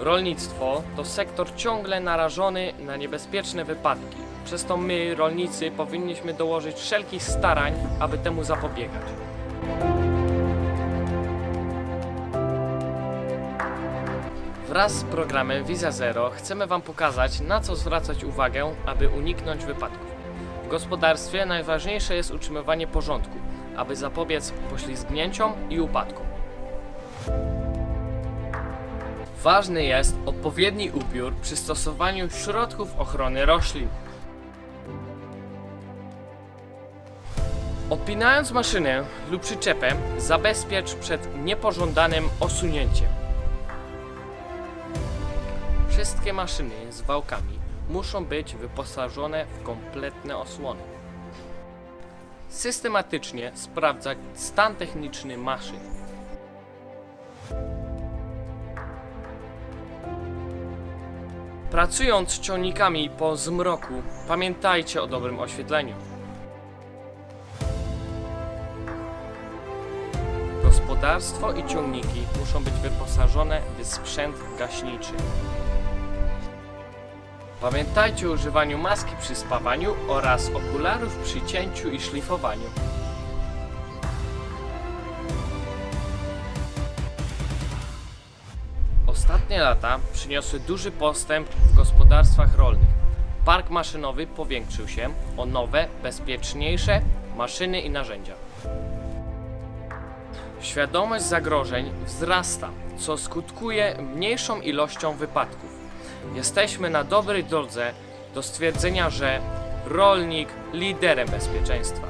Rolnictwo to sektor ciągle narażony na niebezpieczne wypadki. Przez to my, rolnicy, powinniśmy dołożyć wszelkich starań, aby temu zapobiegać. Wraz z programem Visa Zero chcemy Wam pokazać, na co zwracać uwagę, aby uniknąć wypadków. W gospodarstwie najważniejsze jest utrzymywanie porządku, aby zapobiec poślizgnięciom i upadkom. Ważny jest odpowiedni ubiór przy stosowaniu środków ochrony roślin. Odpinając maszynę lub przyczepę, zabezpiecz przed niepożądanym osunięciem. Wszystkie maszyny z wałkami muszą być wyposażone w kompletne osłony. Systematycznie sprawdzać stan techniczny maszyn. Pracując ciągnikami po zmroku, pamiętajcie o dobrym oświetleniu. Gospodarstwo i ciągniki muszą być wyposażone w sprzęt gaśniczy. Pamiętajcie o używaniu maski przy spawaniu oraz okularów przy cięciu i szlifowaniu. Ostatnie lata przyniosły duży postęp w gospodarstwach rolnych. Park maszynowy powiększył się o nowe, bezpieczniejsze maszyny i narzędzia. Świadomość zagrożeń wzrasta, co skutkuje mniejszą ilością wypadków. Jesteśmy na dobrej drodze do stwierdzenia, że rolnik liderem bezpieczeństwa.